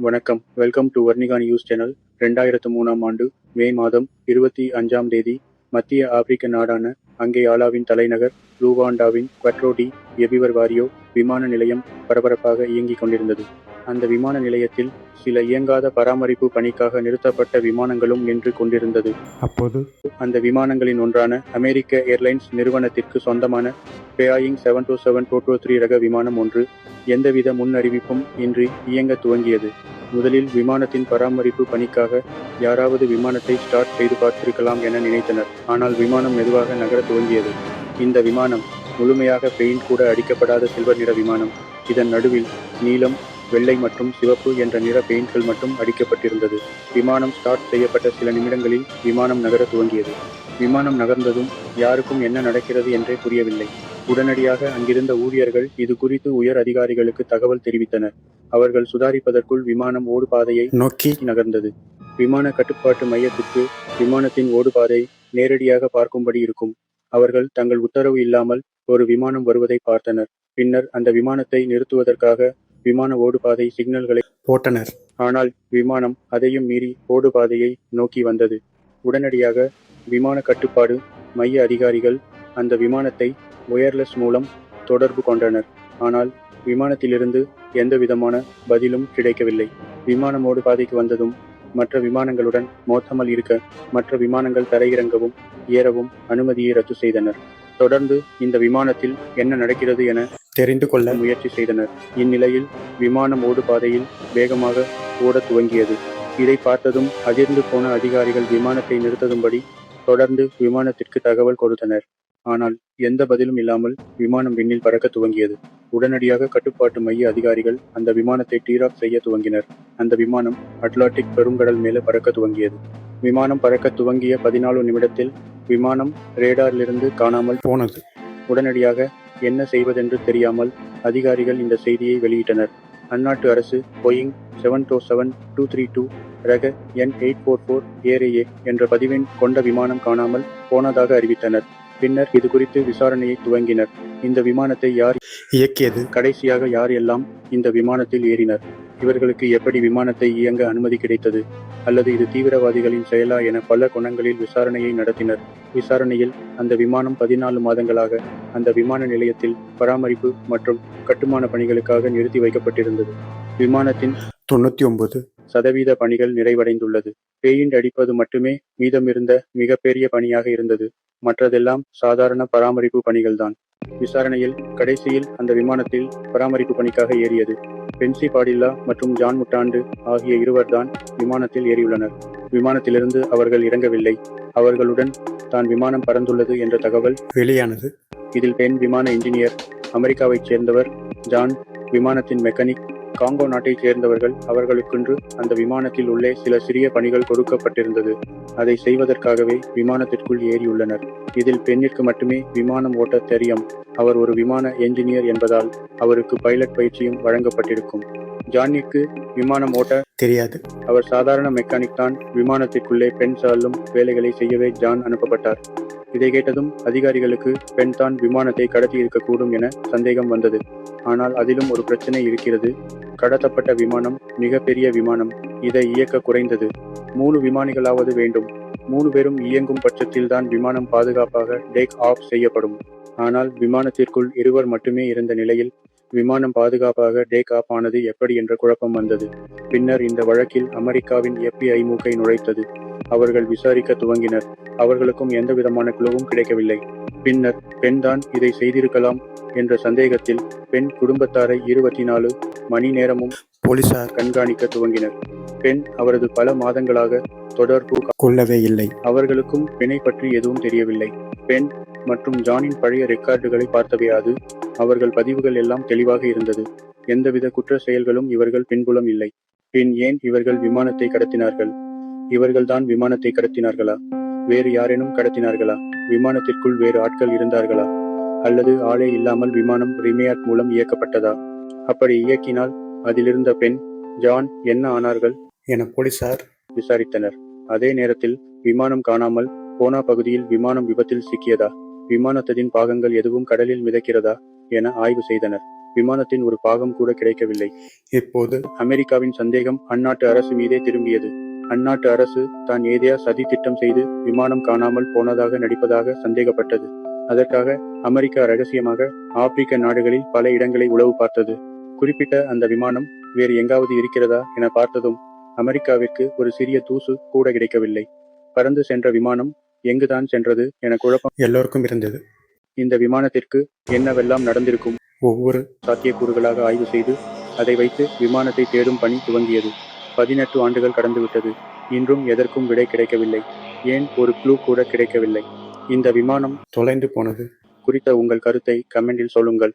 வணக்கம். Welcome to Varnika news channel ரெண்டாயிரத்து மூணாம் ஆண்டு மே மாதம் இருபத்தி அஞ்சாம் தேதி மத்திய ஆப்பிரிக்க நாடான அங்கேயாலாவின் தலைநகர் லூவாண்டாவின் குவட்ரோடி எபிவர் வாரியோ விமான நிலையம் பரபரப்பாக இயங்கிக் கொண்டிருந்தது. அந்த விமான நிலையத்தில் சில இயங்காத பராமரிப்பு பணிக்காக நிறுத்தப்பட்ட விமானங்களும் நின்று கொண்டிருந்தது. அப்போது? அந்த விமானங்களின் ஒன்றான அமெரிக்க ஏர்லைன்ஸ் நிறுவனத்திற்கு சொந்தமான Boeing seven two seven two two three ரக விமானம் ஒன்று எந்தவித முன்னறிவிப்பும் இன்றி இயங்க துவங்கியது. முதலில் விமானத்தின் பராமரிப்பு பணிக்காக யாராவது விமானத்தை ஸ்டார்ட் செய்து பார்த்திருக்கலாம் என நினைத்தனர். ஆனால் விமானம் மெதுவாக நகர துவங்கியது. இந்த விமானம் முழுமையாக பெயிண்ட் கூட அடிக்கப்படாத சில்வர் நிற விமானம். இதன் நடுவில் நீலம் வெள்ளை மற்றும் சிவப்பு என்ற நிற பெயிண்ட்கள் மட்டும் அடிக்கப்பட்டிருந்தது. விமானம் ஸ்டார்ட் செய்யப்பட்ட சில நிமிடங்களில் விமானம் நகர துவங்கியது. விமானம் நகர்ந்ததும் யாருக்கும் என்ன நடக்கிறது என்றே புரியவில்லை. உடனடியாக அங்கிருந்த ஊழியர்கள் இது குறித்து உயர் அதிகாரிகளுக்கு தகவல் தெரிவித்தனர். அவர்கள் சுதாரிப்பதற்குள் விமானம் ஓடுபாதையை நோக்கி நகர்ந்தது. விமான கட்டுப்பாட்டு மையத்திற்கு விமானத்தின் ஓடுபாதை நேரடியாக பார்க்கும்படி இருக்கும். அவர்கள் தங்கள் உத்தரவு இல்லாமல் ஒரு விமானம் வருவதை பார்த்தனர். பின்னர் அந்த விமானத்தை நிறுத்துவதற்காக விமான ஓடுபாதை சிக்னல்களை போட்டனர். ஆனால் விமானம் அதையும் மீறி ஓடுபாதையை நோக்கி வந்தது. உடனடியாக விமான கட்டுப்பாடு மைய அதிகாரிகள் அந்த விமானத்தை ஒயர்லெஸ் மூலம் தொடர்பு கொண்டனர். ஆனால் விமானத்திலிருந்து எந்த விதமான பதிலும் கிடைக்கவில்லை. விமானம் ஓடுபாதைக்கு வந்ததும் மற்ற விமானங்களுடன் மோதாமல் இருக்க மற்ற விமானங்கள் தரையிறங்கவும் ஏறவும் அனுமதியை ரத்து செய்தனர். தொடர்ந்து இந்த விமானத்தில் என்ன நடக்கிறது என தெரிந்து கொள்ள முயற்சி செய்தனர். இந்நிலையில் விமானம் ஓடுபாதையில் வேகமாக ஓடத் துவங்கியது. இதை பார்த்ததும் அதிர்ந்து போன அதிகாரிகள் விமானத்தை நிறுத்ததும்படி தொடர்ந்து விமானத்திற்கு தகவல் கொடுத்தனர். ஆனால் எந்த பதிலும் இல்லாமல் விமானம் விண்ணில் பறக்க துவங்கியது. உடனடியாக கட்டுப்பாட்டு மைய அதிகாரிகள் அந்த விமானத்தை டீராக் செய்ய துவங்கினர். அந்த விமானம் அட்லாண்டிக் பெருங்கடல் மேலே பறக்க துவங்கியது. விமானம் பறக்க துவங்கிய பதினாலு நிமிடத்தில் விமானம் ரேடாரிலிருந்து காணாமல் போனது. உடனடியாக என்ன செய்வதென்று தெரியாமல் அதிகாரிகள் இந்த செய்தியை வெளியிட்டனர். அந்நாட்டு அரசு Boeing seven two seven two three two ரக N eight four four A R A என்ற பதிவெண் கொண்ட விமானம் காணாமல் போனதாக அறிவித்தனர். பின்னர் இது குறித்து விசாரணையை துவங்கினர். இந்த விமானத்தை யார் இயக்கியது? கடைசியாக யார் எல்லாம் இந்த விமானத்தில் ஏறினர்? இவர்களுக்கு எப்படி விமானத்தை இயங்க அனுமதி கிடைத்தது? அல்லது இது தீவிரவாதிகளின் செயலா என பல கோணங்களில் விசாரணையை நடத்தினர். விசாரணையில் அந்த விமானம் பதினாலு மாதங்களாக அந்த விமான நிலையத்தில் பராமரிப்பு மற்றும் கட்டுமான பணிகளுக்காக நிறுத்தி வைக்கப்பட்டிருந்தது. விமானத்தின் தொண்ணூத்தி ஒன்பது சதவீத பணிகள் நிறைவடைந்துள்ளது. பெயிண்ட் அடிப்பது மட்டுமே மீதமிருந்த மிகப்பெரிய பணியாக இருந்தது. மற்றதெல்லாம் சாதாரண பராமரிப்பு பணிகள்தான். விசாரணையில் கடைசியில் அந்த விமானத்தில் பராமரிப்பு பணிக்காக ஏறியது. பென்சி பாடில்லா மற்றும் ஜான் முட்டாண்டு ஆகிய இருவர்தான் விமானத்தில் ஏறியுள்ளனர். விமானத்திலிருந்து அவர்கள் இறங்கவில்லை. அவர்களுடன் தான் விமானம் பறந்துள்ளது என்ற தகவல் வெளியானது. இதில் பெண் விமான இன்ஜினியர் அமெரிக்காவைச் சேர்ந்தவர் ஜான் விமானத்தின் மெக்கானிக் காங்கோ நாட்டைச் சேர்ந்தவர்கள் அவர்களுக்கென்று அந்த விமானத்தில் உள்ளே சில சிறிய பணிகள் கொடுக்கப்பட்டிருந்தது. அதை செய்வதற்காகவே விமானத்திற்குள் ஏறியுள்ளனர். இதில் பெண்ணிற்கு மட்டுமே விமானம் ஓட்ட தெரியும். அவர் ஒரு விமான என்ஜினியர் என்பதால் அவருக்கு பைலட் பயிற்சியும் வழங்கப்பட்டிருக்கும். ஜான்னிக்கு விமானம் ஓட்ட தெரியாது. அவர் சாதாரண மெக்கானிக் தான். விமானத்திற்குள்ளே பெண் சாலும் வேலைகளை செய்யவே ஜான் அனுப்பப்பட்டார். இதை கேட்டதும் அதிகாரிகளுக்கு பெண் தான் விமானத்தை கடத்தி இருக்கக்கூடும் என சந்தேகம் வந்தது. ஆனால் அதிலும் ஒரு பிரச்சனை இருக்கிறது. கடத்தப்பட்ட விமானம் மிகப்பெரிய விமானம். இதை இயக்க குறைந்தது. மூணு விமானிகளாவது வேண்டும். மூணு பேரும் இயங்கும் பட்சத்தில் தான் விமானம் பாதுகாப்பாக டேக் ஆஃப் செய்யப்படும். ஆனால் விமானத்திற்குள் இருவர் மட்டுமே இருந்த நிலையில் விமானம் பாதுகாப்பாக டேக் ஆஃப் ஆனது எப்படி என்ற குழப்பம் வந்தது. பின்னர் இந்த வழக்கில் அமெரிக்காவின் FBI மூக்கை நுழைத்தது. அவர்கள் விசாரிக்க துவங்கினர். அவர்களுக்கும் எந்த விதமான குழுவும் கிடைக்கவில்லை. பின்னர் பெண் தான் இதை செய்திருக்கலாம் என்ற சந்தேகத்தில் பெண் குடும்பத்தாரை இருபத்தி நாலு மணி நேரமும் போலீசார் கண்காணிக்க துவங்கினர். பெண் அவரது பல மாதங்களாக தொடர்பு கொள்ளவே இல்லை. அவர்களுக்கும் பெண்ணை பற்றி எதுவும் தெரியவில்லை. பெண் மற்றும் ஜானின் பழைய ரெக்கார்டுகளை பார்த்தவையாது அவர்கள் பதிவுகள் எல்லாம் தெளிவாக இருந்தது. எந்தவித குற்ற செயல்களும் இவர்கள் பின்புலம் இல்லை. பின் ஏன் இவர்கள் விமானத்தை கடத்தினார்கள்? இவர்கள்தான் விமானத்தை கடத்தினார்களா? வேறு யாரேனும் கடத்தினார்களா? விமானத்திற்குள் வேறு ஆட்கள் இருந்தார்களா? அல்லது ஆளே இல்லாமல் விமானம் ரிமேயாட் மூலம் இயக்கப்பட்டதா? அப்படி இயக்கினால் அதிலிருந்த பெண் ஜான் என்ன ஆனார்கள்? என போலீசார் விசாரித்தனர். அதே நேரத்தில் விமானம் காணாமல் போனா பகுதியில் விமானம் விபத்தில் சிக்கியதா? விமானத்தின் பாகங்கள் எதுவும் கடலில் மிதக்கிறதா என ஆய்வு செய்தனர். விமானத்தின் ஒரு பாகம் கூட கிடைக்கவில்லை. இப்போது அமெரிக்காவின் சந்தேகம் அந்நாட்டு அரசு மீதே திரும்பியது. அந்நாட்டு அரசு தான் ஏதேயா சதி திட்டம் செய்து விமானம் காணாமல் போனதாக நடிப்பதாக சந்தேகப்பட்டது. அதற்காக அமெரிக்கா ரகசியமாக ஆப்பிரிக்க நாடுகளில் பல இடங்களை உளவு பார்த்தது. குறிப்பிட்ட அந்த விமானம் வேறு எங்காவது இருக்கிறதா என பார்த்ததும் அமெரிக்காவிற்கு ஒரு சிறிய தூசு கூட கிடைக்கவில்லை. பறந்து சென்ற விமானம் எங்குதான் சென்றது என குழப்பம். எல்லோருக்கும் இருந்தது. இந்த விமானத்திற்கு என்னவெல்லாம் நடந்திருக்கும்? ஒவ்வொரு சாத்தியக்கூறுகளாக ஆய்வு செய்து அதை வைத்து விமானத்தை தேடும் பணி துவங்கியது. பதினெட்டு ஆண்டுகள் கடந்துவிட்டது. இன்றும் எதற்கும் விடை கிடைக்கவில்லை. ஏன் ஒரு க்ளூ கூட கிடைக்கவில்லை? இந்த விமானம் தொலைந்து போனது. குறித்த உங்கள் கருத்தை கமெண்டில் சொல்லுங்கள்.